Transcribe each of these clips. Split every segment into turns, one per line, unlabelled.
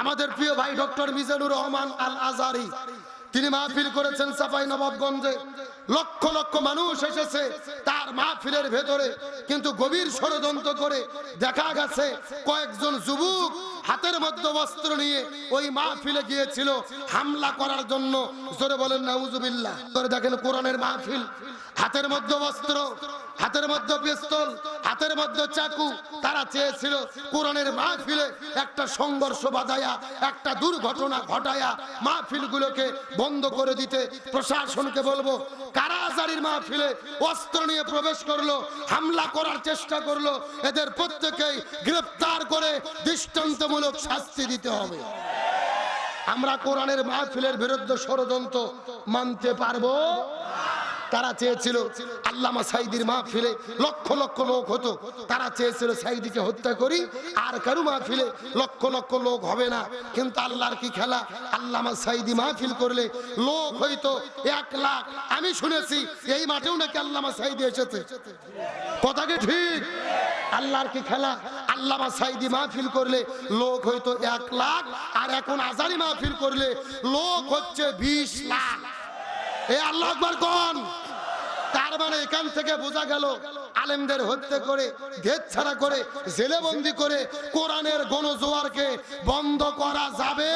আমাদের প্রিয় ভাই ডক্টর মিজানুর রহমান আল আজারি তিনি মাহফিল করেছেন সাফাই নবাবগঞ্জে। লক্ষ লক্ষ মানুষ এসেছে তার মাহফিলের ভেতরে। কিন্তু গভীর ষড়যন্ত্র করে দেখা গেছে কয়েকজন যুবক হাতের মধ্যে বস্ত্র নিয়ে ওই মাহফিলে গিয়েছিল হামলা করার জন্য। জোরে বলেন, নাউজুবিল্লাহ। ধরে দেখেন, কোরআনের মাহফিল। হাতের মধ্যে বস্ত্র হাতের মধ্যে পিস্তল, হাতের মধ্যে চাকু। তারা চেয়েছিল কোরআনের মাহফিলে একটা সংঘর্ষ বাধায়া, একটা দুর্ঘটনা ঘটায়া মা মাহফিলগুলোকে বন্ধ করে দিতে। প্রশাসনকে বলব কারা আজারির মাহফিলে অস্ত্র নিয়ে প্রবেশ করল, হামলা করার চেষ্টা করল। এদের প্রত্যেকেই গ্রেফতার করে দৃষ্টান্তমূলক শাস্তি দিতে হবে। আমরা কোরআনের মাহফিলের বিরুদ্ধে ষড়যন্ত্র মানতে পারব? তারা চেয়েছিল আল্লামা সাইদির মাহফিলে লক্ষ লক্ষ লোক হতো। তারা চেয়েছিল সাইদিকে হত্যা করি, আর কারু মাহফিলে লক্ষ লক্ষ লোক হবে না। কিন্তু আল্লাহর কি খেলা? আল্লামা সাইদি মাহফিল করলে লোক হইতো এক লাখ। আমি শুনেছি এই মাঠেও নাকি আল্লামা সাইদি এসেছে। কথা কি ঠিক? আল্লাহর কি খেলা? আল্লামা সাইদি মাহফিল করলে লোক হয়তো এক লাখ, আর এখন আজারি মাহফিল করলে লোক হচ্ছে বিশ লাখ। এ আল্লাহ তার মানে এখান থেকে বোঝা গেল, আলেমদের হত্যা করে ঘেদ ছাড়া করে জেলে বন্দি করে কোরআনের গণজোয়ারকে বন্ধ করা যাবে?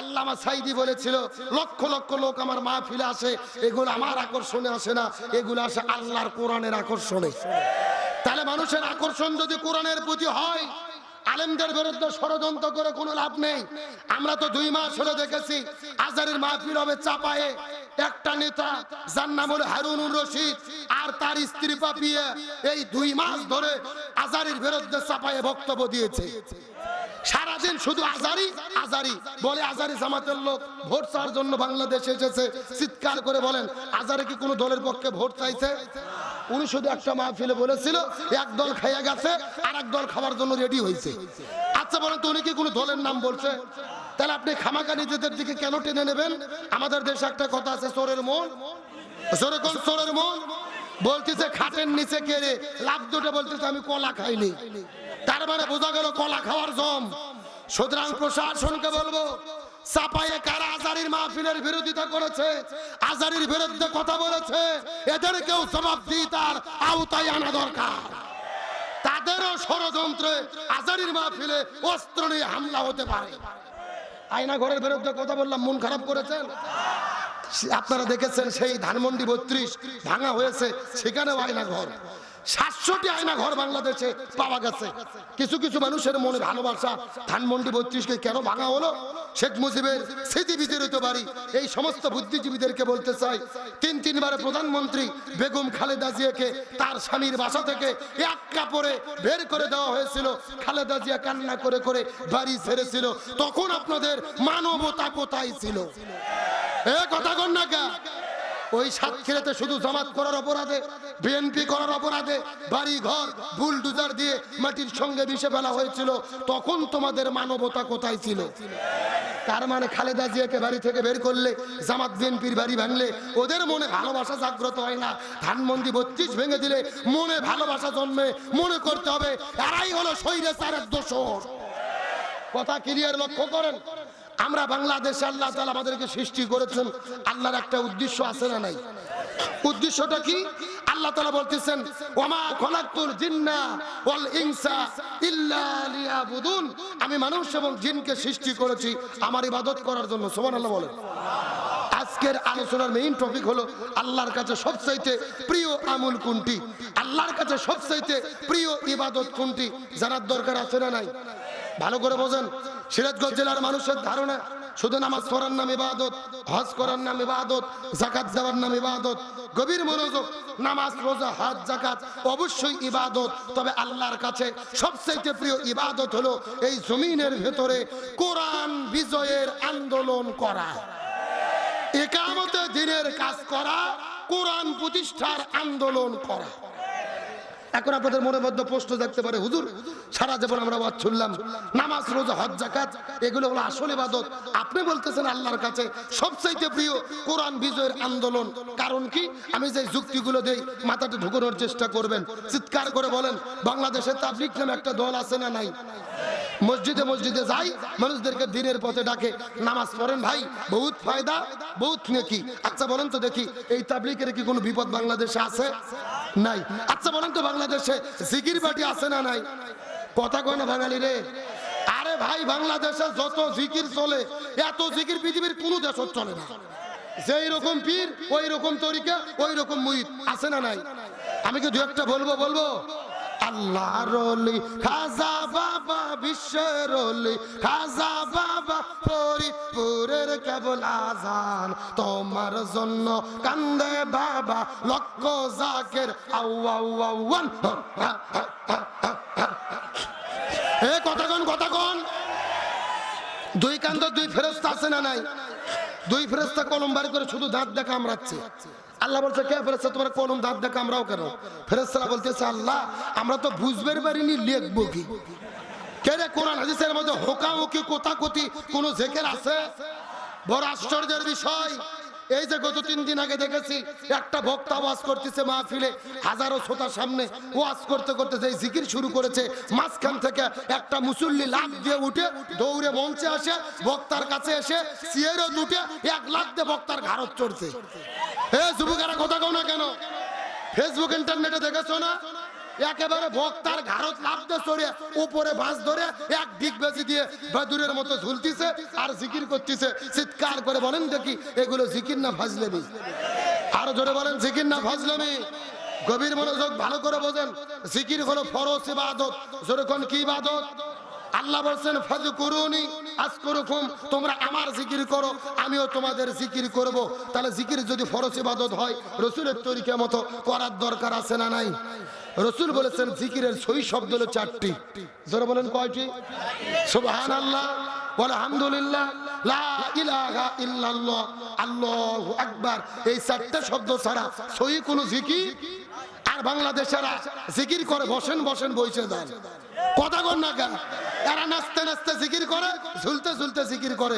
আল্লামা সাইদি বলেছিল, লক্ষ লক্ষ লোক আমার মাহফিলে আসে, এগুলো আমার আকর্ষণে আসে না, এগুলো আসে আল্লাহর কোরআনের আকর্ষণে। তাহলে মানুষের আকর্ষণ যদি কোরআনের প্রতি হয়, আলেমদের বিরুদ্ধে ষড়যন্ত্র করে কোনো লাভ নেই। আমরা তো দুই মাস হলে দেখেছি, আজারের মাহফিল হবে চাপায়ে একটা নেতা, যার নাম হলো হারুনুর রশিদ, আর তার স্ত্রী পাপিয়ে এই দুই মাস ধরে আজারির বিরুদ্ধে চাপায়ে বক্তব্য দিয়েছে। সারাদিন শুধু আজারি আজারি, বলে আজারি জামাতের লোক ভোট চাওয়ার জন্য বাংলাদেশে এসেছে। চিৎকার করে বলেন, আজারে কি কোনো দলের পক্ষে ভোট চাইছে? উনি শুধু একটা মাহফিলে বলেছিল, এক দল খাইয়া গেছে আর এক দল খাওয়ার জন্য রেডি হয়েছে। আচ্ছা বলেন তো উনি কি কোনো দলের নাম বলছে। তাহলে আপনি খামাকা নিজেদের দিকে কেন টেনে নেবেন? আমাদের দেশে একটা কথা আছে, চোরের মন। চোরে কোন চোরের মন? বলতেছে, খাটের নিচে কেড়ে লাভ দুটো বলতেছে, আমি কলা খাইনি। তার মানে বোঝা গেল কলা খাওয়ার জম। সুতরাং প্রশাসনকে বলব, চাপায়ে কারা আজারির মাহফিলের বিরোধিতা করেছে, আজারির বিরুদ্ধে কথা বলেছে এদেরকেও জবাব দিয়ে তার আওতায় আনা দরকার। ষড়যন্ত্রে আজারির মাহফিলে অস্ত্র নিয়ে হামলা হতে পারে। আয়না ঘরের বিরুদ্ধে কথা বললাম, মন খারাপ করেছেন? আপনারা দেখেছেন সেই ধানমন্ডি বত্রিশ ভাঙা হয়েছে, সেখানেও আয়না ঘর। সাতশোটি আয়না ঘর বাংলাদেশে পাওয়া গেছে। কিছু কিছু মানুষের মনে ভালোবাসা। ধানমন্ডি বত্রিশকে কেন ভাঙা হলো? শেখ মুজিবের স্মৃতি বিজড়িত বাড়ি। এই সমস্ত বুদ্ধিজীবীদেরকে বলতে চাই, তিন তিনবারে প্রধানমন্ত্রী বেগম খালেদা জিয়াকে তার স্বামীর বাসা থেকে এক কাপড়ে বের করে দেওয়া হয়েছিল। খালেদা জিয়া কান্না করে করে বাড়ি ছেড়েছিল। তখন আপনাদের মানবতা কোথায় ছিল? এ কথা কন না কা? ওই সাতক্ষীরাতে শুধু জামাত করার অপরাধে বিএনপি করার অপরাধে বাড়ি, ঘর, বুলডুজার দিয়ে মাটির সঙ্গে মিশে ফেলা হয়েছিল, তখন তোমাদের মানবতা কোথায় ছিল? তার মানে খালেদা জিয়াকে বাড়ি থেকে বের করলে, জামাত বিএনপির বাড়ি ভাঙলে, ওদের মনে ভালোবাসা জাগ্রত হয় না। ধানমন্দি বত্রিশ ভেঙে দিলে মনে ভালোবাসা জন্মে, মনে করতে হবে, এরাই হলো শৈরে চারের দোষর। কথা ক্লিয়ার লক্ষ্য করেন? আমরা বাংলাদেশে আল্লাহ তাআলা আমাদেরকে সৃষ্টি করেছেন, আল্লাহর একটা উদ্দেশ্য আছে না নাই? উদ্দেশ্যটা কি? আল্লাহ তাআলা বলতেছেন, ওমা খলাকতুল জিন্না ওয়াল ইনসা ইল্লা লিয়াবুদুন। আমি মানুষ এবং জিনকে সৃষ্টি করেছি, আমার ইবাদত করার জন্য, সুবহানাল্লাহ বলেন। আজকের আলোচনার মেইন টপিক হলো আল্লাহর কাছে সবচাইতে প্রিয় আমল কোনটি? আল্লাহর কাছে সবচাইতে প্রিয় ইবাদত কোনটি? জানার দরকার আছে না নাই? ভালো করে বোঝেন। সিরাজগঞ্জ জেলার মানুষের ধারণা শুধু নামাজ পড়ার নাম ইবাদত, হজ করার নাম ইবাদত জাকাত দেওয়ার নাম ইবাদত, গভীর মনোযোগ, নামাজ, রোজা, হজ জাকাত অবশ্যই ইবাদত। তবে আল্লাহর কাছে সবচেয়ে প্রিয় ইবাদত হলো এই জমিনের ভেতরে কোরআন বিজয়ের আন্দোলন করা। একামতে দিনের কাজ করা, কোরআন প্রতিষ্ঠার আন্দোলন করা। এখন আপনাদের মনের মধ্যে প্রশ্ন থাকতে পারে, হুজুর, সারা জীবন আমরা বাদ শুনলাম, নামাজ, রোজ, হজ জাকাত এগুলো হলো আসল ইবাদত। আপনি বলতেছেন আল্লাহর কাছে, সবচাইতে প্রিয় কোরআন বিজয়ের আন্দোলন। কারণ কি? আমি যে যুক্তিগুলো দেই মাথাটা ঢুকানোর চেষ্টা করবেন। চিৎকার করে বলেন, বাংলাদেশে তাবলিক নামে একটা দল আছে না নাই? মসজিদে মসজিদে যাই, মানুষদেরকে দিনের পথে ডাকে। নামাজ পড়েন ভাই, বহুত ফায়দা, বহুত নেকি। আচ্ছা বলেন তো দেখি, এই তাবলিকের কি কোনো বিপদ বাংলাদেশে আছে? নাই। আচ্ছা বলেন তো বাংলাদেশে জিকির পার্টি আছে না নাই? কথা কয় না বাঙালি রে। আরে ভাই, বাংলাদেশে যত জিকির চলে, এত জিকির পৃথিবীর কোনো দেশ চলে না। যেই রকম পীর, ওই রকম তরিকা, ওই রকম মুহিত আছে না নাই? আমি কি দু একটা বলব বলব? আল্লাহ রলি খাজা বাবা বিশ্বের রলি খাজা বাবা ফরিদপুরের কেবল আজান। তোমার জন্য কান্দে বাবা লক্ষ জাকের, আউ আউ এ, কথা কন কথা কন। দুই কান্দ দুই ফেরস্তা আছে না নাই? দুই ফেরস্তা কলম বার করে শুধু দাঁত দেখা আমরাচ্ছে আল্লাহ বলছে, কে ফেরস্তা তোমার কোন দাঁত দেখো, আমরাও কেন? ফেরস্তারা বলতেছে, আল্লাহ, আমরা তো বুঝবের পারিনি লিখব কি? কেরে কোরআন, হাদিসের মধ্যে হোকাহুকি কোতাকুতি কোন জেকের আছে? বড় আশ্চর্যের বিষয়। এই যে গত তিন দিন আগে দেখেছি, একটা বক্তা ওয়াজ করতেছে মাহফিলে, হাজারো শ্রোতার সামনে ওয়াজ করতে করতে যে জিকির শুরু করেছে, মাঝখান থেকে একটা মুসল্লি লাভ দিয়ে উঠে দৌড়ে মঞ্চে আসে, বক্তার কাছে এসে সিয়েরও দুটে, এক লাখ দিয়ে বক্তার ঘাড়ত চড়ছে। এ যুবকেরা কথা কও না কেন? ফেসবুক, ইন্টারনেটে দেখেছ না? একেবারে বক্তার ঘাড়ত লাভ দিয়ে চড়ে উপরে বাঁশ ধরে এক দিক বেজি দিয়ে বাদুরের মতো ঝুলতিছে আর জিকির করতেছে। চিৎকার করে বলেন দেখি, এগুলো জিকির না ফাজলেমি? আরও জোরে বলেন, জিকির না ফাজলেমি? গভীর মনোযোগ ভালো করে বোঝেন, জিকির হলো ফরজ ইবাদত। জোরে কোন কি ইবাদত? আল্লাহ বলছেন ফাজু করুনি আজ করুকুম তোমরা আমার জিকির করো, আমিও তোমাদের জিকির করব। তাহলে জিকির যদি ফরজ ইবাদত হয়, রসুলের তরিকা মতো করার দরকার আছে না নাই? রসুল বলেছেন জিকিরের সই শব্দ হলো চারটি। জোরে বলেন কয়টি? সুবহান আল্লাহ আলহামদুলিল্লাহ ইল্লাল্লাহ আকবার। শব্দ ছাড়া সই জিকির? আর জিকির করে, বসেন কথা কেন এরা নাচতে জিকির করে, ঝুলতে ঝুলতে জিকির করে।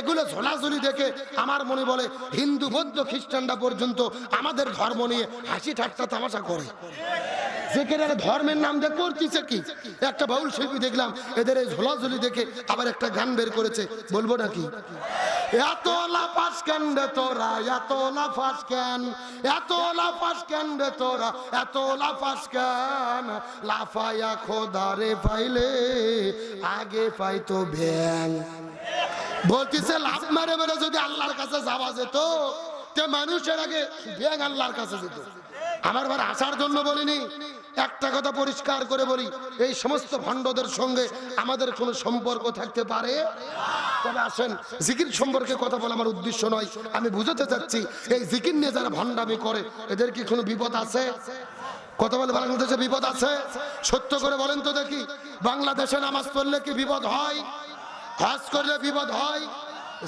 এগুলো ঝোলাঝুলি দেখে আমার মনে বলে, হিন্দু, বৌদ্ধ, খ্রিস্টানরা পর্যন্ত আমাদের ধর্ম নিয়ে হাসি ঠাট্টা তামাশা করে। জিকিরের ধর্মের নাম দিয়ে করতেছে কি? একটা বাউল শিল্পী দেখলাম, এদের এই ঝোলাঝুলি দেখে আবার একটা গান বের করেছে। বলব নাকি? এত লাফাস কেন রে তোরা? এত লাফাস কেন? এত লাফাস কেন রে তোরা? এত লাফাস কেন? লাফায়া খোদারে পাইলে আগে পাইতো ব্যাং। বলতেছে, লাফ মারে মেরে যদি আল্লাহর কাছে যাওয়া যেত, তে মানুষের আগে ব্যাং আল্লাহর কাছে যেত। আমার বার আসার জন্য বলিনি। একটা কথা পরিষ্কার করে বলি, এই সমস্ত ভণ্ডদের সঙ্গে আমাদের কোনো সম্পর্ক থাকতে পারে? তবে আসেন, জিকির সম্পর্কে কথা বলা আমার উদ্দেশ্য নয়। আমি বুঝাতে চাচ্ছি, এই জিকির নিয়ে যারা ভণ্ডামি করে, এদের কি কোনো বিপদ আছে? কথা বলে বাংলাদেশে বিপদ আছে? সত্য করে বলেন তো দেখি, বাংলাদেশে নামাজ পড়লে কি বিপদ হয়? হজ করলে বিপদ হয়?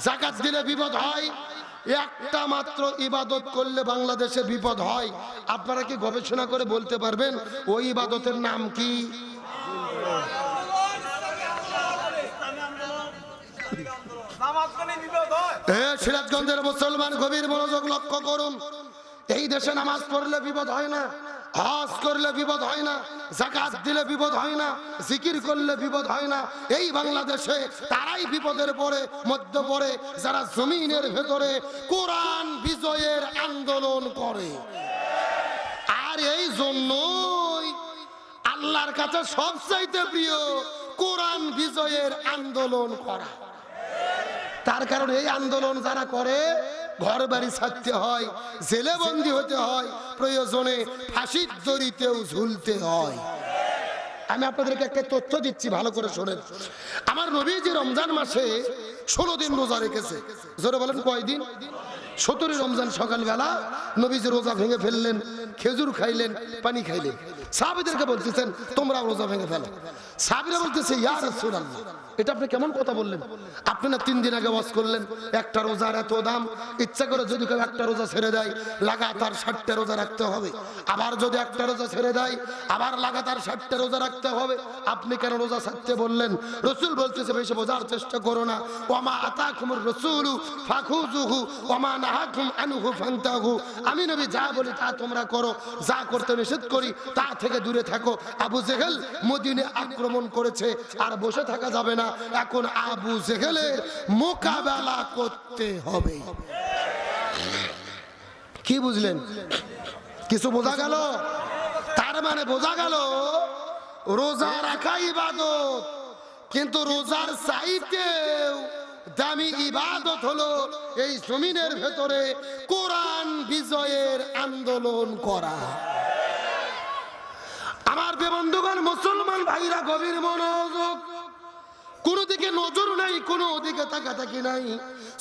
জাকাত দিলে বিপদ হয়? একটা মাত্র ইবাদত করলে বাংলাদেশে বিপদ হয়। আপনারা কি গবেষণা করে বলতে পারবেন, ওই ইবাদতের নাম কি? সিরাজগঞ্জের মুসলমান গভীর মনোযোগ লক্ষ্য করুন। এই দেশে নামাজ পড়লে বিপদ হয় না। হজ করলে বিপদ হয় না জাকাত দিলে বিপদ হয় না, জিকির করলে বিপদ হয় না। এই বাংলাদেশে তারাই বিপদের পরে, মধ্য পড়ে যারা জমিনের ভেতরে কোরআন বিজয়ের আন্দোলন করে। আর এই জন্যই আল্লাহর কাছে সবচাইতে প্রিয় কোরআন বিজয়ের আন্দোলন করা। তার কারণ এই আন্দোলন যারা করে ঘর বাড়ি ছাড়তে হয় জেলে বন্দি হতে হয়, প্রয়োজনে ফাঁসির দড়িতেও ঝুলতে হয়। আমি আপনাদেরকে একটা তথ্য দিচ্ছি, ভালো করে শোনেন। আমার নবীজি রমজান মাসে ষোলো দিন রোজা রেখেছে। জোরে বলেন, কয়দিন? সতেরো রমজান সকালবেলা নবীজি রোজা ভেঙে ফেললেন, খেজুর খাইলেন, পানি খাইলেন। সাহাবিদেরকে বলতেছেন তোমরা রোজা ভেঙে ফেলো। সাহাবিরা বলতেছে, ইয়া রাসূলুল্লাহ। এটা আপনি কেমন কথা বললেন? আপনি না তিন দিন আগে ওয়াজ করলেন, একটা রোজার এত দাম। ইচ্ছা করে যদি কেউ একটা রোজা ছেড়ে দেয়, লাগাতার ষাটটা রোজা রাখতে হবে। আবার যদি একটা রোজা ছেড়ে দেয়, আবার লাগাতার ষাটটা রোজা রাখতে হবে। আপনি কেন রোজা ছাড়তে বললেন? রসুল বলতেছে, বেশি বোঝার চেষ্টা করো না। ওমা আতাকুমুর রসুলু ফাখুজুহু ওমা নাহাকুম আনহু ফান্তাহু। আমি নবী, যা বলি তা তোমরা করো। যা করতে নিষেধ করি, তা থেকে দূরে থাকো। আবু জেহেল মদিনে আক্রমণ আক্রমণ করেছে আর বসে থাকা যাবে না। এখন আবু জেহেলের মোকাবেলা করতে হবে। কি বুঝলেন? কিছু বোঝা গেল? তার মানে বোঝা গেল, রোজা রাখা ইবাদত, কিন্তু রোজার চাইতেও দামি ইবাদত হলো এই জমিনের ভেতরে কোরআন বিজয়ের আন্দোলন করা। আমার বন্ধুগণ, মুসলমান ভাইরা গভীর মনোযোগ। কোনো দিকে নজর নাই, কোনো দিকে তাকাতাকি নাই।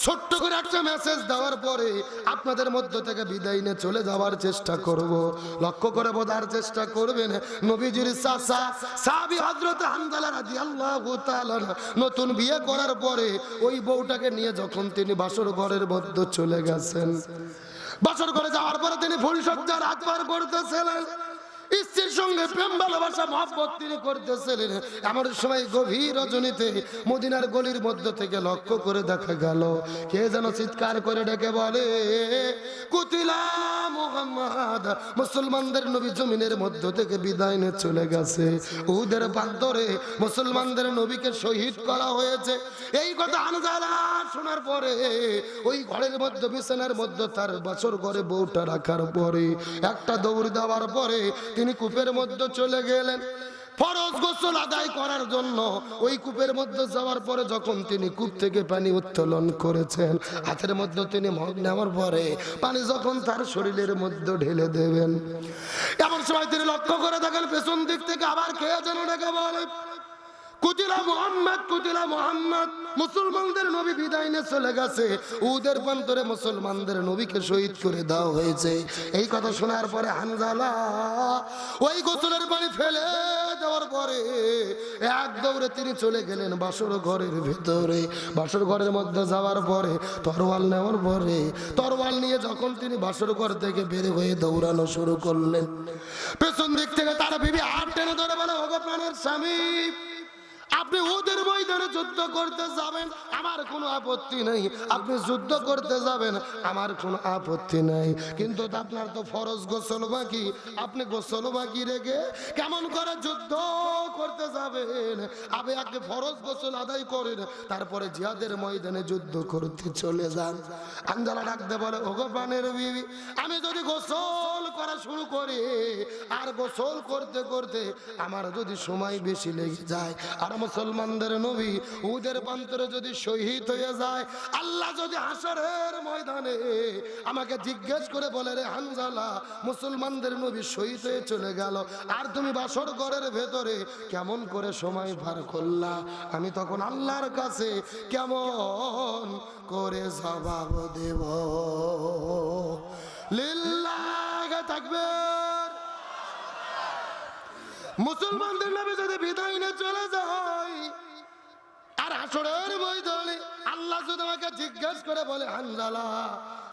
ছোট্ট করে একটা মেসেজ দেওয়ার পরে আপনাদের মধ্য থেকে বিদায় নিয়ে চলে যাওয়ার চেষ্টা করব। লক্ষ্য করে বোঝার চেষ্টা করবেন, নবীজির চাচা সাবি হজরত হামদালা রাদিয়াল্লাহু তাআলা নতুন বিয়ে করার পরে ওই বউটাকে নিয়ে যখন তিনি বাসর ঘরের মধ্যে চলে গেছেন, বাসর ঘরে যাওয়ার পরে তিনি ফুলসজ্জার হাত পার করতেছিলেন। স্ত্রীর সঙ্গে প্রেম, ভালোবাসা, মহব্বত তিনি করতেছিলেন। এমন সময় গভীর রজনীতে মদিনার গলির মধ্য থেকে লক্ষ্য করে দেখা গেল, কে যেন চিৎকার করে ডেকে বলে, কুতিলা মোহাম্মদ, মুসলমানদের নবী জমিনের মধ্য থেকে বিদায় নিয়ে চলে গেছে। উদের প্রান্তরে মুসলমানদের নবীকে শহীদ করা হয়েছে। এই কথা আনজালা শোনার পরে, ওই ঘরের মধ্যে, বিছানার মধ্যে তার বছর ঘরে বউটা রাখার পরে, একটা দৌড় দেওয়ার পরে তিনি কূপের মধ্যে চলে গেলেন। ফরজ গোসল আদায় করার জন্য ওই কূপের মধ্যে যাওয়ার পরে যখন তিনি কূপ থেকে পানি উত্তোলন করেছেন, হাতের মধ্যে তিনি মগ নেওয়ার পরে পানি যখন তার শরীরের মধ্যে ঢেলে দেবেন, এমন সময় তিনি লক্ষ্য করে দেখেন পেছন দিক থেকে আবার কে যেন ডেকে বলে, কুতিলা মোহাম্মদ কুতিলা মোহাম্মদ। মুসলমানদের নবী বিদায় নিয়ে চলে গেছে। উদের প্রান্তরে মুসলমানদের নবীকে শহীদ করে দেওয়া হয়েছে। এই কথা শোনার পরে হানজালা ওই গোসলের পানি ফেলে দেওয়ার পরে এক দৌড়ে তিনি চলে গেলেন বাসর ঘরের ভেতরে। বাসর ঘরের মধ্যে যাওয়ার পরে তরোয়াল নেওয়ার পরে তরোয়াল নিয়ে যখন তিনি বাসর ঘর থেকে বের হয়ে দৌড়ানো শুরু করলেন, পেছন দিক থেকে তারা বিবি হাত টেনে ধরে বলে প্রাণের স্বামী আপনি ওদের ময়দানে যুদ্ধ করতে যাবেন, আমার কোনো আপত্তি নেই। আপনি যুদ্ধ করতে যাবেন, আমার কোনো আপত্তি নেই। কিন্তু আপনার তো ফরজ গোসল বাকি। আপনি গোসল বাকি রেখে কেমন করে যুদ্ধ করতে যাবেন? আপনি আগে ফরজ গোসল আদায় করেন, তারপরে জিহাদের ময়দানে যুদ্ধ করতে চলে যান। আঞ্জালা ডাকতে বলে প্রাণের বিবি, আমি যদি গোসল করা শুরু করি, আর গোসল করতে করতে আমার যদি সময় বেশি লেগে যায়, আর মুসলমানদের নবী উদের প্রান্তরে যদি শহীদ হয়ে যায়, আল্লাহ যদি হাসরের ময়দানে আমাকে জিজ্ঞেস করে বলে, রে হানজালা, মুসলমানদের নবী শহীদ হয়ে চলে গেল, আর তুমি বাসর ঘরের ভেতরে কেমন করে সময় পার করলা? আমি তখন আল্লাহর কাছে কেমন করে জবাব দেব? লিল্লাহ মুসলমানদের নামে যদি বিদায় নিয়ে চলে যায়, আর আসরের ময়দানে আল্লাহ যদি আমাকে জিজ্ঞেস করে বলে, হানজালা,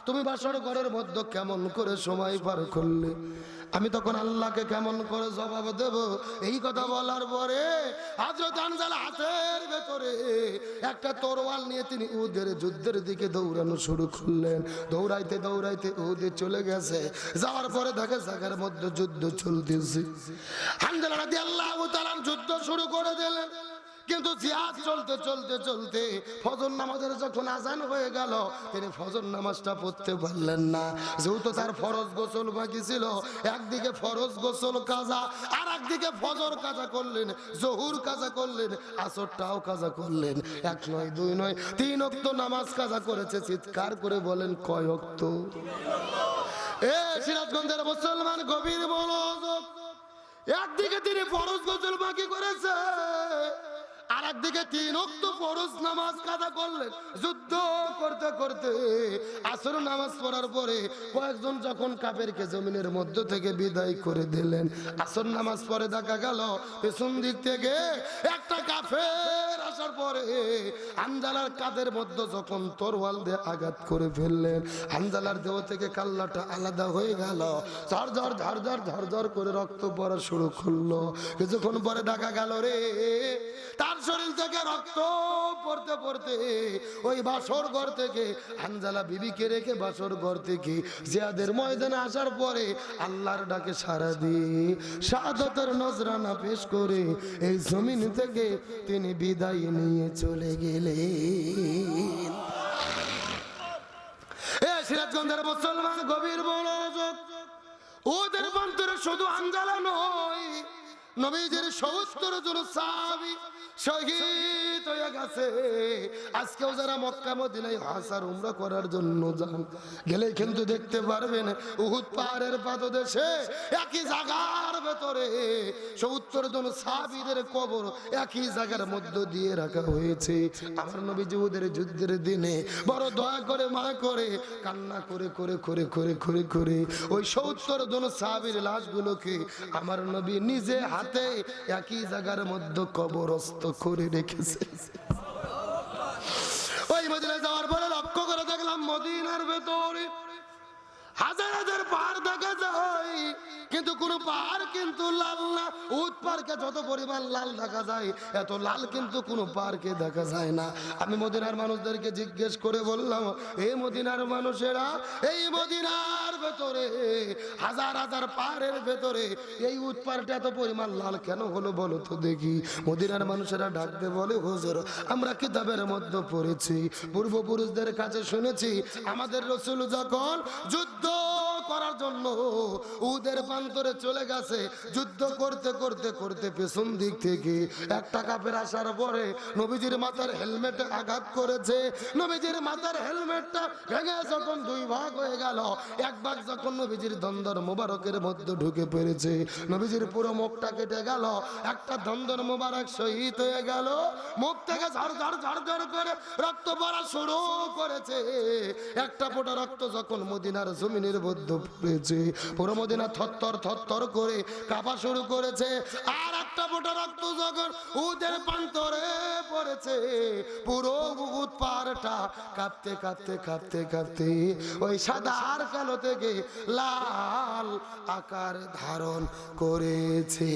তুমি বাসর ঘরের মধ্যে কেমন করে সময় পার করলে? আমি তখন আল্লাহকে কেমন করে জবাব দেব? এই কথা বলার পরে আনজালা হাতের ভেতরে একটা তরোয়াল নিয়ে তিনি উদের যুদ্ধের দিকে দৌড়ানো শুরু করলেন। দৌড়াইতে দৌড়াইতে উদে চলে গেছে। যাওয়ার পরে দেখে জায়গার মধ্যে যুদ্ধ চলতেছে। হানজালা রাদি আল্লাহ যুদ্ধ শুরু করে দিলেন। কিন্তু জিহাদ চলতে চলতে চলতে ফজর নামাজের যখন আজান হয়ে গেল, তিনি ফজর নামাজটা পড়তে পারলেন না। যেহেতু তার ফরজ গোসল বাকি ছিল, একদিকে ফরজ গোসল কাজা, আর একদিকে ফজর কাজা করলেন, জহুর কাজা করলেন, আসরটাও কাজা করলেন। এক নয়, দুই নয়, তিন অক্ত নামাজ কাজা করেছে, চিৎকার করে বলেন, কয় অক্ত এ সিরাজগঞ্জের মুসলমান গভীর মনোযোগ। একদিকে তিনি ফরজ গোসল বাকি করেছে আর একদিকে তিন নামাজ কাদা করলেন, যুদ্ধ করতে করতে আসর নামাজ পড়ার পরে কয়েকজন যখন কাপেরকে জমিনের মধ্য থেকে বিদায় করে দিলেন, আসর নামাজ পরে দেখা গেল, পেছন দিক থেকে একটা কাফের আসার পরে কাদের মধ্যে যখন তরওয়াল দিয়ে আঘাত করে ফেললেন হানজালার দেহ থেকে কাল্লাটা আলাদা হয়ে গেল, ঝরঝর ঝরঝর ঝরঝর করে রক্ত পড়া শুরু করল। কিছুক্ষণ পরে দেখা গেল রে, তার শরীর থেকে রক্ত পড়তে পড়তে ওই বাসর ঘর থেকে, হানজালা বিবিকে রেখে বাসর ঘর থেকে জিয়াদের ময়দানে আসার পরে আল্লাহর ডাকে সারা দিয়ে শাহাদতের নজরানা পেশ করে এই জমিন থেকে তিনি বিদায় নিয়ে চলে গেলেন। এ সিরাজগঞ্জের মুসলমান গভীর মনোযোগ, ওদের বন্তরে শুধু আঞ্জালা নয় নবীজির সত্তর জন সাহাবী শহীদ হয়ে গেছে। আজকেও যারা মক্কা, মদিনায় হাসার উমরা করার জন্য যান গেলে কিন্তু দেখতে পারবেন উহুদ পাহাড়ের পাদদেশে একই জায়গার ভেতরে সত্তর জন সাহাবীদের কবর একই জায়গার মধ্য দিয়ে রাখা হয়েছে। আমার নবীজি ওদের যুদ্ধের দিনে বড় দয়া করে মা করে, কান্না করে করে করে করে করে করে ওই সত্তর জন সাহাবীর লাশগুলোকে আমার নবী নিজে হাতে একই জায়গার মধ্যে কবরস্থ করে রেখেছে। ওই মদিনায় যাওয়ার পরে লক্ষ্য করে দেখলাম মদিনার ভেতরে হাজার হাজার পাহাড় দেখা যায়, কিন্তু কোন পাহাড় কিন্তু লাল না। উট পার্কে যত পরিমাণ লাল দেখা যায়, এত লাল কিন্তু কোন পার্কে দেখা যায় না। আমি মদিনার মানুষদেরকে জিজ্ঞেস করে বললাম এই মদিনার মানুষেরা, এই মদিনার ভেতরে, হাজার হাজার পাহাড়ের ভেতরে, এই উট পার্কটা এত পরিমাণ লাল কেন হলো বলো তো দেখি? মদিনার মানুষেরা ডাকতে বলে, হুজুর, আমরা কিতাবের মধ্যে পড়েছি, পূর্বপুরুষদের কাছে শুনেছি, আমাদের রসুল যখন যুদ্ধ তো করার জন্য উদের প্রান্তরে চলে গেছে। যুদ্ধ করতে করতে করতে পেছন দিক থেকে একটা কাপের আসার পরে নবীজির মাথার হেলমেটে আঘাত করেছে। নবীজির মাথার হেলমেটটা ভেঙে যখন দুই ভাগ হয়ে গেল, এক ভাগ যখন নবীজির দ্বন্দ্বর মোবারকের মধ্যে ঢুকে পড়েছে, নবীজির পুরো মুখটা কেটে গেল, একটা দ্বন্দ্বর মোবারক শহীদ হয়ে গেল। মুখ থেকে ঝড় ঝড় ঝড় ঝড় করে রক্ত পড়া শুরু করেছে। একটা ফোঁটা রক্ত যখন মদিনার জমিনের মধ্যে পড়েছে। পুরোমদিনা থত্তর থরথর থরথর করে কাঁপা শুরু করেছে। আর একটা ফোঁটা রক্ত যখন উদের পান্তরে পড়েছে। পুরো উদ পাহাড়টা কাঁপতে কাঁপতে কাঁপতে কাঁপতে ওই সাদা আর কালো থেকে লাল আকার ধারণ করেছে।